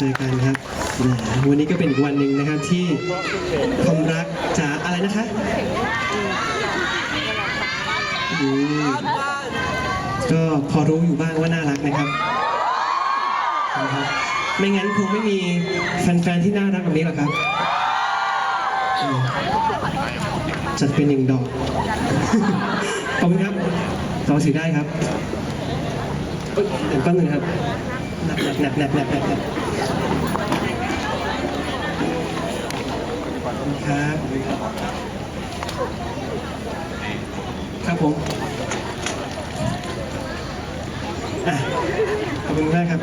จอกันครับวันนี้ก็เป็นอีกวันหนึ่งนะครับที่ความรักจะอะไรนะคะก็พอรู้อยู่บ้างว่าน่ารักนะครับ ไม่งั้นคงไม่มีแฟนๆที่น่ารักแบบนี้หรอกครับจัดเป็นหนึ่งดอก ขอบคุณครับต่อถือได้ครับเดี๋ยวแป๊บนึ่งครับหนักหนักหนักหนักหนัก ครับ ครับผมขอบคุณมากครับ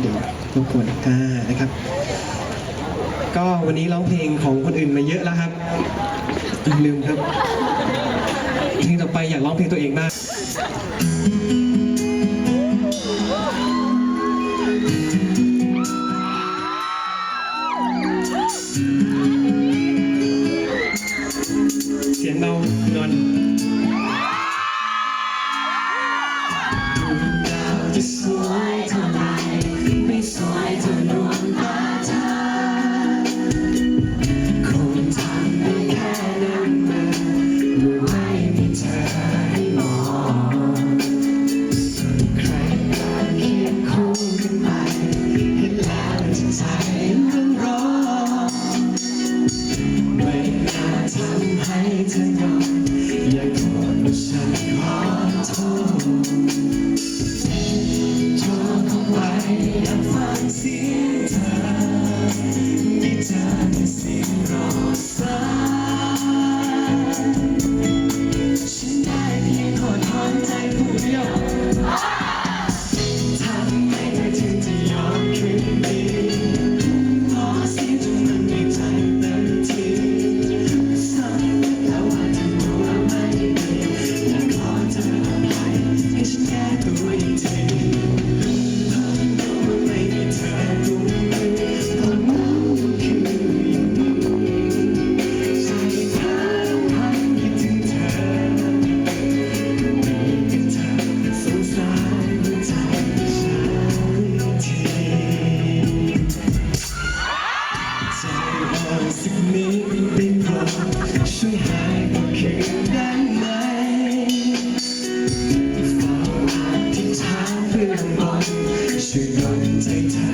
เดี๋ยวทุกคนอ่านะครับ ก็วันนี้ร้องเพลงของคนอื่นมาเยอะแล้วครับ ลืมครับ เพลงต่อไปอยากร้องเพลงตัวเองบ้าง 剪刀，剪ย Música ช่วยหายกลับคืนได้ไหมฝากที่ท้าเพื่อนบอลช่วยดนใจเธอ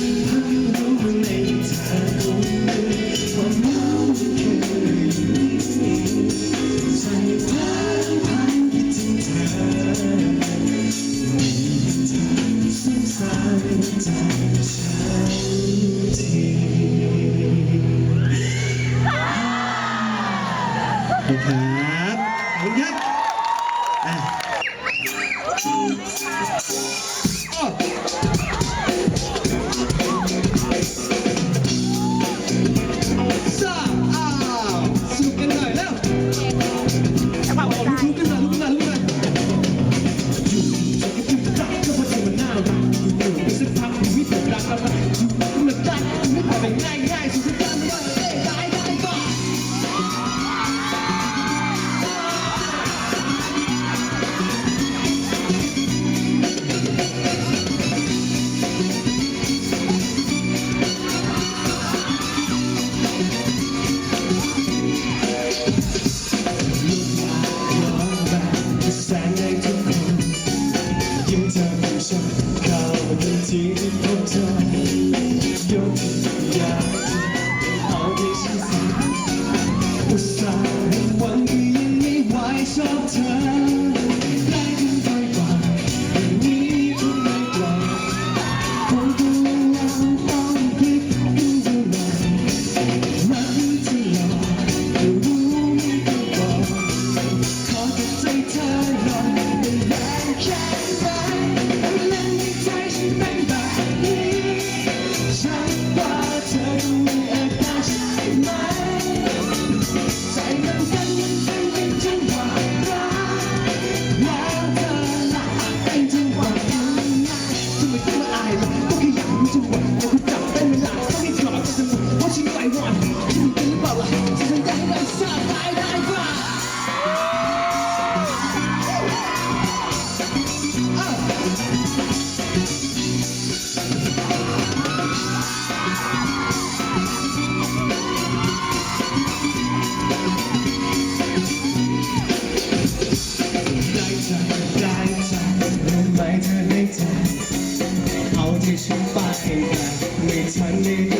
Audition 5 a.m. Return in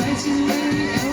ๆใ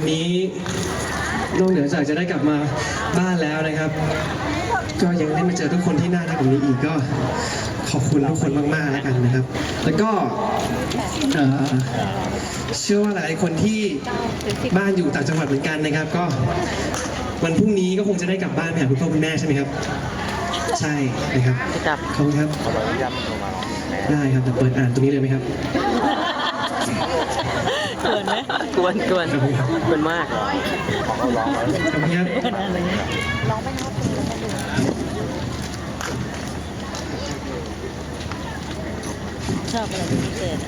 วันนี้นอกเหนือจากจะได้กลับมาบ้านแล้วนะครับ ก็ยังได้มาเจอทุกคนที่น่ารักแบบนี้อีกก็ขอบคุณทุกคนมากๆแล้วกันนะครับ แล้วก็เอ่อเชื่อว่าหลายคนที่บ้านอยู่ต่างจังหวัดเหมือนกันนะครับ ก็วันพรุ่งนี้ก็คงจะได้กลับบ้านไปหาคุณพ่อคุณแม่ใช่ไหมครับ ใช่นะครับขอบคุณครับได้ครับแต่เปิดอ่านตรงนี้เลยไหมครับ เกินไหมกวนกวนขอบคุณครับกวนมากขอบคุณครับชอบอะไรที่เกิด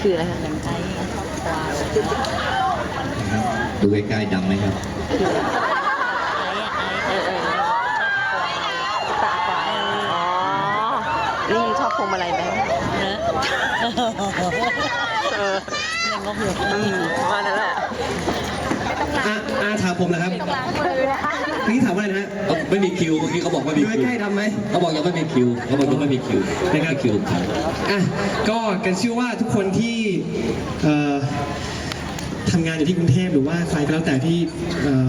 คืออะไรหนังใจควายดูใกล้ๆดำไหมครับไอ้ไอ้เออเออชอบควายตาควายอ๋อนี่ยังชอบพวงมาลัยไหมเนอะเอ อยังงงอยู่อืมว่านั่นแหละอะอ่าถามผมนะครับเมื่อกี้ถามว่าอะไรนะฮะไม่มีคิวเมื่อกี้เขาบอกไม่มีดูคิวใกล้ๆดำไหม เขาบอกยังไม่มีคิวเขาบอกยังไม่มีคิวนะไม่ครับมีคิวครับ อะก็กันเชื่อว่าทุกคนที่เอ่อทำงานอยู่ที่กรุงเทพหรือว่าใครก็แล้วแต่ที่เอ่อ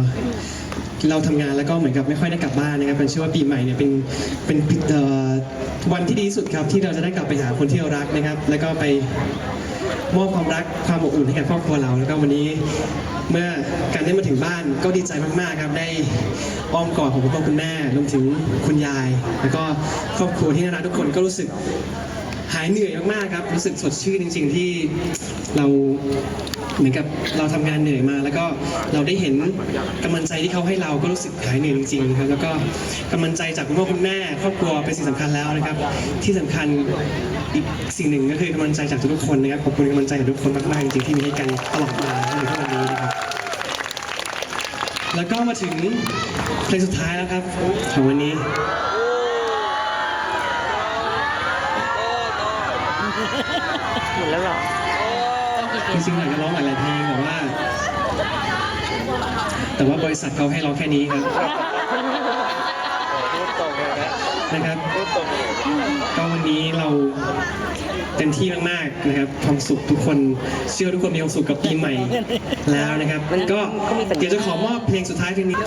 เราทำงานแล้วก็เหมือนกับไม่ค่อยได้กลับบ้านนะครับกันเชื่อว่าปีใหม่เนี่ยเป็นเป็นเอ่อวันที่ดีที่สุดครับที่เราจะได้กลับไปหาคนที่เรารักนะครับ แล้วก็ไป มอบความรักความอบอุ่นให้กับครอบครัวเรา แล้วก็วันนี้เมื่อการได้มาถึงบ้านก็ดีใจมากๆครับได้อ้อมกอดของคุณพ่อคุณแม่รวมถึงคุณยาย แล้วก็ครอบครัวที่น่ารักทุกคนก็รู้สึกหายเหนื่อยมากๆครับรู้สึกสดชื่นจริง ๆ ที่เราเหมือนกับเราทำงานเหนื่อยมา แล้วก็เราได้เห็นกำลังใจที่เขาให้เราก็รู้สึกหายเหนื่อยจริงๆครับแล้วก็กำลังใจจากคุณพ่อคุณแม่ครอบครัวเป็นสิ่งสำคัญแล้วนะครับ ที่สำคัญ อีกสิ่งหนึ่งก็คือกำลังใจจากทุกๆคนนะครับขอบคุณกำลังใจจากทุกคนมากๆจริงๆที่มีให้กันตลอดมาจนถึงทุกวันนี้นะครับแล้วก็มาถึงเพลงสุดท้ายแล้วครับของวันนี้หมดแล้วเหรอจริงๆอยากจะร้องหลายๆเพลงแต่ว่า แต่ว่าบริษัทเขาให้ร้องแค่นี้ครับ นะครับก็วันนี้เราเต็มที่มากๆนะครับความสุขทุกคนเชื่อทุกคนมีความสุขกับปีใหม่แล้วนะครับก็เดี๋ยวจะขอมอบเพลงสุดท้ายเพลงนี้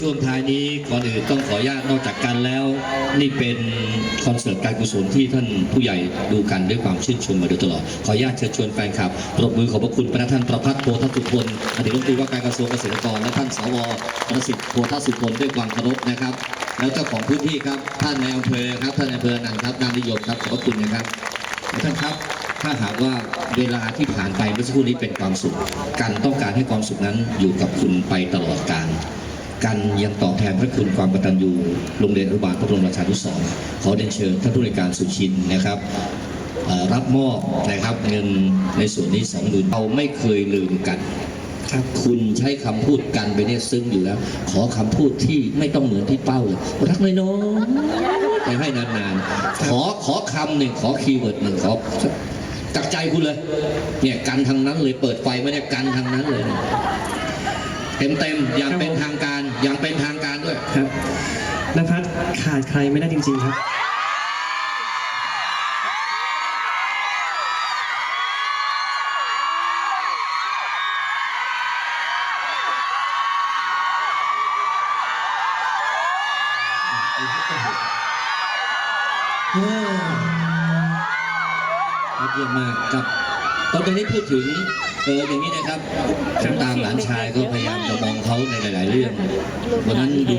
ช่วงท้ายนี้ก่อนอื่นต้องขออนุญาตนอกจากกันแล้ว นี่เป็นคอนเสิร์ตการกุศลที่ท่านผู้ใหญ่ดูกันด้วยความชื่นชมมาโดยตลอด ขออนุญาตเชิญชวนแฟนคลับปรบมือขอบพระคุณพระท่านประพัฒน์โพธสุพลอดีตรัฐมนตรีว่าการกระทรวงเกษตรกรและท่านสวประสิทธิ์โพธสุพลด้วยความเคารพนะครับ แล้วเจ้าของพื้นที่ครับท่านในอำเภอครับท่านในอำเภอนันครับนามนิยมครับขอบพระคุณนะครับท่านครับถ้าหากว่าเวลาที่ผ่านไปเมื่อสักครู่นี้เป็นความสุขกันต้องการให้ความสุขนั้นอยู่กับคุณไปตลอดกาล กันยังตอบแทนพระคุณความกตัญญูโรงเรียนอนุบาลพระบรมราชานุสรณ์ขอเรียนเชิญท่านผู้ในวยการสุชินนะครับเอ่อรับมอบนะครับเงินในส่วนนี้สองหมื่นเราไม่เคยลืมกันครับคุณใช้คำพูดกันไปเนี่ยซึ้งอยู่แล้ว ขอคำพูดที่ไม่ต้องเหมือนที่เป้าเลยรักน้อยๆไปให้นานๆ ขอขอคำหนึ่งขอคีย์เวิร์ดหนึ่งขอจากใจคุณเลย เนี่ยกันทางนั้นเลยเปิดไฟไม่ได้กันทางนั้นเลยเนี่ยเต็มเต็มๆอย่างเป็นทางการ อย่างเป็นทางการด้วย ครับนภัสขาดใครไม่ได้จริง ๆ ครับ ยอดเยี่ยมมากครับตอนนี้พูดถึง เอออย่างนี้นะครับผมตามหลานชายก็พยายามจะมองเขาในหลาย ๆ เรื่องวันนั้นดู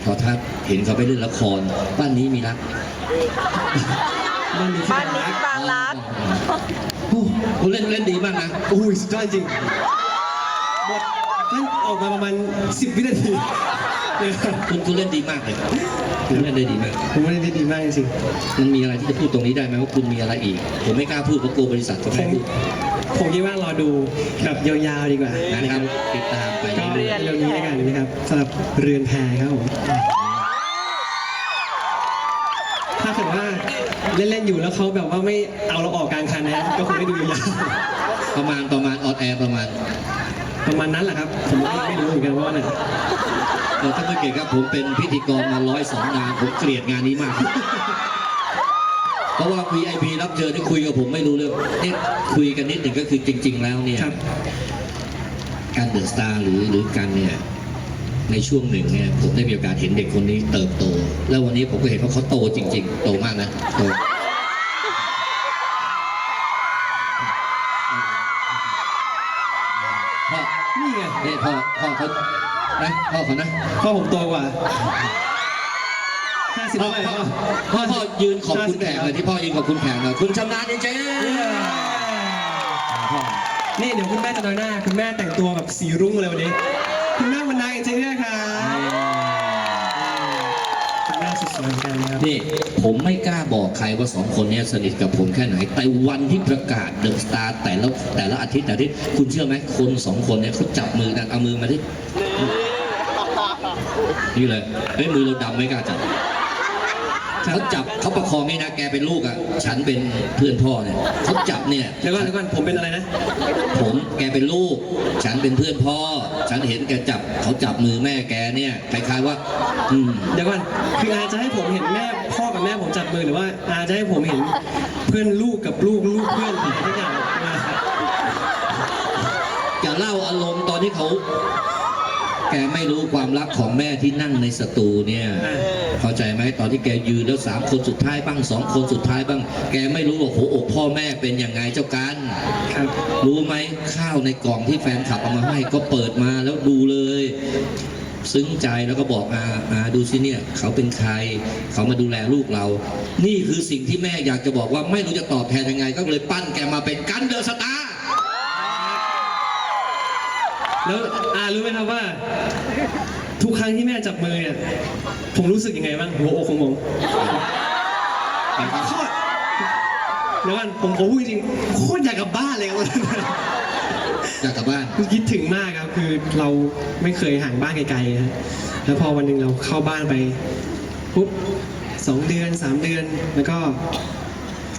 โทอทัศน์เห็นเขาไปเล่นละคร บ้านนี้มีรัก บ้านนี้บ้านนี้ที่บางรัก โอ้โหเล่นเล่นดีมากนะโอ้ยสุดยอดจริงบทนั่นออกมาประมาณ 10 วินาทีเนี่ยครับคุณคุณเล่นดีมากเลยคุณเล่นได้ดีมาก ผมว่าได้ดีมากจริงมันมีอะไรที่จะพูดตรงนี้ได้ไหมว่าคุณมีอะไรอีก ผมไม่กล้าพูดเพราะกลัวบริษัทจะๆผไม่มพูด ผมคิดว่ารอดูแบบยาวๆดีกว่านะนะคครัรับบติดตามไปก็เรื่อยเร็วนี้แล้วกันนะครับสำหรับเรือนแพครับผมถ้าเกิดว่าเล่นๆอยู่แล้วเขาแบบว่าไม่เอาเราออกกลางคันนะก็คงไม่ดูยาวๆประมาณประมาณออนแอร์ประมาณๆประมาณนั้นแหละครับผมก็ไม่รู้เหมือนกันว่าไหนเออท่านผู้เกียรติครับผมเป็นพิธีกรมาร้อยสองงานผมเกลียดงานนี้มาก เพราะว่า VIP รับเชิญที่คุยกับผมไม่รู้เรื่องนี่คุยกันนิดหนึ่งก็คือจริง ๆ แล้วเนี่ยครับ การเดอะสตาร์หรือหรือการเนี่ยในช่วงหนึ่งเนี่ยผมได้มีโอกาสเห็นเด็กคนนี้เติบโต แล้ววันนี้ผมก็เห็นว่าเขาโตจริง ๆ โตมากนะโตพ่อนี่ไงนี่พ่อพ่อเขานะพ่อเขานะ พ่อผมโตกว่า ห้าสิบพ่อเท่าไหร่พ่อพ่อพ่อยืนขอบคุณแขกเลยที่พ่อยืนขอบคุณแขกเลยคุณชำนาญจริงๆนี่เดี๋ยวคุณแม่จะน้อยหน้า คุณแม่แต่งตัวแบบสีรุ้งเลยวันนี้ คุณแม่วันนายจริงๆด้วยครับคุณแม่สุดสวยเหมือนกันนะครับ นี่ผมไม่กล้าบอกใครว่าสองคนเนี้สนิทกับผมแค่ไหน แต่วันที่ประกาศเดอะสตาร์แต่ละแต่ละอาทิตย์แต่ละอาทิตย์คุณเชื่อไหมคนสองคนเนี่ยเขาจับมือกันเอามือมาดินี่เลยเฮ้ยมือเราดำไม่กล้าจับ เขาจับเขาประคองนี่นะแกเป็นลูกอะฉันเป็นเพื่อนพ่อเนี่ยเขาจับเนี่ยเดี๋ยวก่อนเดี๋ยวก่อนผมเป็นอะไรนะ ผมแกเป็นลูก ฉันเป็นเพื่อนพ่อ ฉันเห็นแกจับเขาจับมือแม่แกเนี่ยคล้ายๆว่า อืมเดี๋ยวก่อนคืออาจะให้ผมเห็นแม่พ่อกับแม่ผมจับมือหรือว่าอาจะให้ผมเห็นเพื่อนลูกกับลูกลูกเพื่อนอะไรทุกอย่างมาจะเล่าอารมณ์ตอนที่เขา แกไม่รู้ความรักของแม่ที่นั่งในสตูเนี่ยอ่า เข้าใจไหมตอนที่แกยืนแล้วสามคนสุดท้ายบ้างสองคนสุดท้ายบ้าง แกไม่รู้ว่าหัวอกพ่อแม่เป็นยังไงเจ้ากันครับรู้ไหมข้าวในกล่องที่แฟนขับเอามาให้ก็เปิดมาแล้วดูเลยซึ้งใจแล้วก็บอกอาอาดูสิเนี่ย เขาเป็นใคร เขามาดูแลลูกเรา นี่คือสิ่งที่แม่อยากจะบอกว่าไม่รู้จะตอบแทนยังไง ก็เลยปั้นแกมาเป็นกันเดอะสตาร์แล้วอารู้ไหมครับว่า ทุกครั้งที่แม่จับมือเนี่ยผมรู้สึกยังไงบ้างหัวอกของผมโคตรเดี๋ยวก่อนผมผมพูดจริงๆโคตรอยากกลับบ้านเลยครับวันนั้นอยากกลับบ้านคิดถึงมากครับคือเราไม่เคยห่างบ้านไกลๆนะแล้วพอวันหนึ่งเราเข้าบ้านไปปุ๊บสองเดือนสามเดือนแล้วก็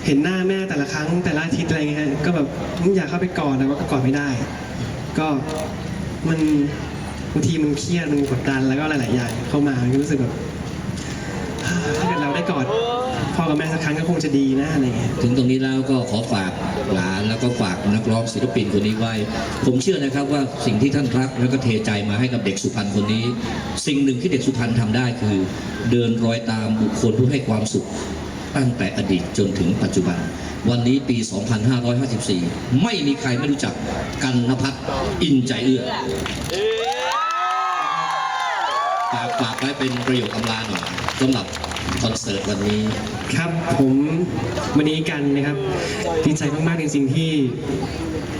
เห็นหน้าแม่แต่ละครั้งแต่ละอาทิตย์อะไรเงี้ยก็แบบอยากเข้าไปกอดแต่ว่าก็กอดไม่ได้ ก็มันบางทีมันเครียดมันกดดันแล้วก็หลาย ๆ อย่างเข้ามาก็รู้สึกแบบถ้าเกิดเราได้กอดพ่อกับแม่สักครั้งก็คงจะดีนะอะไรเงี้ยถึงตรงนี้แล้วก็ขอฝากหลานแล้วก็ฝากนักร้องศิลปินคนนี้ไว้ ผมเชื่อนะครับว่าสิ่งที่ท่านรักแล้วก็เทใจมาให้กับเด็กสุพรรณคนนี้ สิ่งหนึ่งที่เด็กสุพรรณทำได้คือ เดินรอยตามบุคคลผู้ให้ความสุขตั้งแต่อดีตจนถึงปัจจุบัน วันนี้ปี 2554 ไม่มีใครไม่รู้จักกันนภัทรอินใจเอื้อ ฝากไว้เป็นประโยคอำลาหน่อยสำหรับคอนเสิร์ตวันนี้ ครับผมวันนี้กันนะครับดีใจมากๆจริงๆที่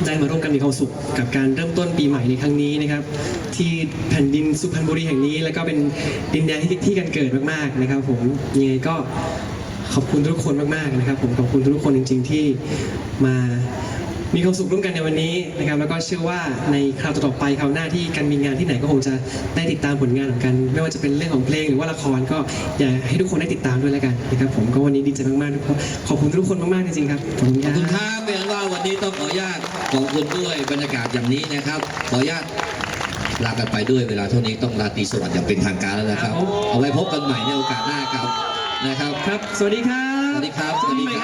ได้มาร่วมกันมีความสุขกับการเริ่มต้นปีใหม่ในครั้งนี้นะครับ ที่แผ่นดินสุพรรณบุรีแห่งนี้ แล้วก็เป็นดินแดนที่ที่กันเกิดมากๆนะครับ ผมยังไงก็ขอบคุณทุกคนมากๆนะครับ ผมขอบคุณทุกคนจริง ๆ ที่มา มีความสุขร่วมกันในวันนี้นะครับแล้วก็เชื่อว่าในคราวต่อๆไปคราวหน้าที่กันมีงานที่ไหนก็คงจะได้ติดตามผลงานของกัน ไม่ว่าจะเป็นเรื่องของเพลงหรือว่าละครก็อยากให้ทุกคนได้ติดตามด้วยแล้วกันนะครับผมก็วันนี้ดีใจมากๆทุกคนขอบคุณทุกคนมากๆจริงๆครับขอบคุณขคอบรับคุณครับเป็นว่าวันนี้ต้องขออนุญาตขอบคุณด้วยบรรยากาศอย่างนี้นะครับ ขออนุญาตลากันไปด้วยเวลาเท่านี้ต้องราตรีสวัสดิ์อย่างเป็นทางการแล้วนะครับ ครับผม เอาไว้พบกันใหม่ในโอกาสหน้าครับนะครับ ครับ สวัสดีครับ สวัสดีครับสวัสดีครับ